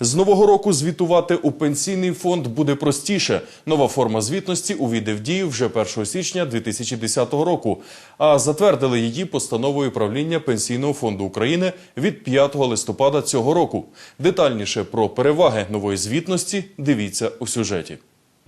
З нового року звітувати у пенсійний фонд буде простіше. Нова форма звітності увійде в дію вже 1 січня 2010 року. А затвердили її постановою правління Пенсійного фонду України від 5 листопада цього року. Детальніше про переваги нової звітності дивіться у сюжеті.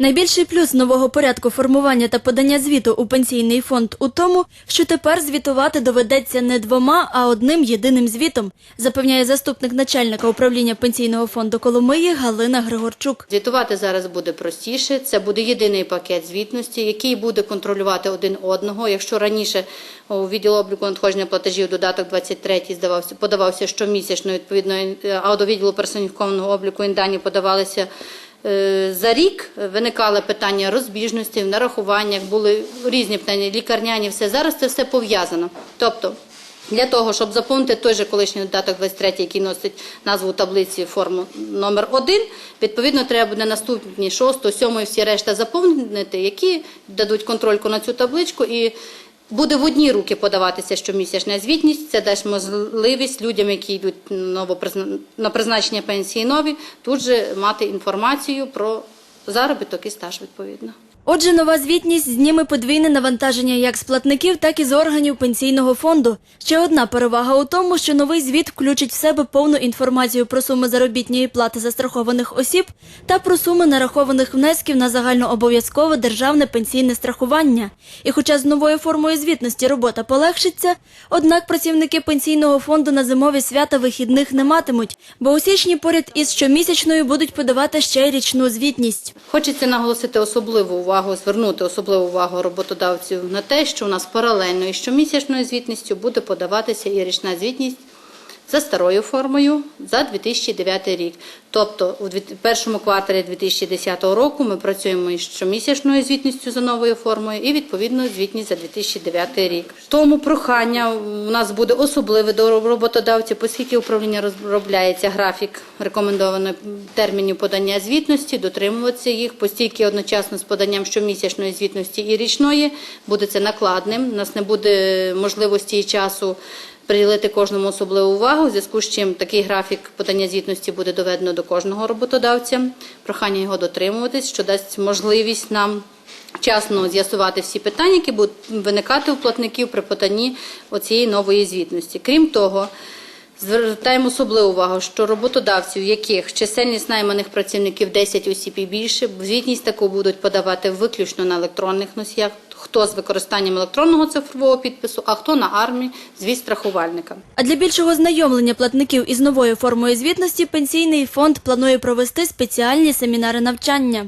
Найбільший плюс нового порядку формування та подання звіту у пенсійний фонд у тому, що тепер звітувати доведеться не двома, а одним єдиним звітом, запевняє заступник начальника управління пенсійного фонду Коломиї Галина Григорчук. Звітувати зараз буде простіше. Це буде єдиний пакет звітності, який буде контролювати один одного. Якщо раніше у відділу обліку надходження платежів додаток 23 здавався, подавався щомісячно, відповідно, е, а до відділу персоніфікованого обліку індані подавалися за рік. Виникали питання розбіжності в нарахуваннях, були різні питання, лікарняні, все. Зараз це все пов'язано. Тобто для того, щоб заповнити той же колишній додаток 23, який носить назву таблиці форму номер 1, відповідно, треба буде наступні 6, 7 і всі решта заповнити, які дадуть контрольку на цю табличку і буде в одні руки подаватися щомісячна звітність. Це дасть можливість людям, які йдуть на призначення пенсії нові, тут же мати інформацію про заробіток і стаж відповідно. Отже, нова звітність зніме подвійне навантаження як з платників, так і з органів пенсійного фонду. Ще одна перевага у тому, що новий звіт включить в себе повну інформацію про суми заробітної плати застрахованих осіб та про суми нарахованих внесків на загальнообов'язкове державне пенсійне страхування. І хоча з новою формою звітності робота полегшиться, однак працівники пенсійного фонду на зимові свята вихідних не матимуть, бо у січні поряд із щомісячною будуть подавати ще й річну звітність. Хочеться наголосити особливу увагу, звернути особливу увагу роботодавців на те, що у нас паралельно із щомісячною звітністю буде подаватися і річна звітність за старою формою за 2009 рік. Тобто у першому кварталі 2010 року ми працюємо із щомісячною звітністю за новою формою і відповідно звітність за 2009 рік. Тому прохання у нас буде особливе до роботодавців, оскільки управління розробляється графік рекомендованих термінів подання звітності, дотримуватися їх, постійки одночасно з поданням щомісячної звітності і річної буде це накладним. У нас не буде можливості і часу приділити кожному особливу увагу, в зв'язку з чим такий графік подання звітності буде доведено до кожного роботодавця. Прохання його дотримуватись, що дасть можливість нам вчасно з'ясувати всі питання, які будуть виникати у платників при поданні оцієї нової звітності. Крім того, Звертаємо особливу увагу, що роботодавців, яких чисельність найманих працівників 10 осіб і більше, звітність таку будуть подавати виключно на електронних носіях, хто з використанням електронного цифрового підпису, а хто на армії з від страхувальника. А для більшого знайомлення платників із новою формою звітності пенсійний фонд планує провести спеціальні семінари навчання.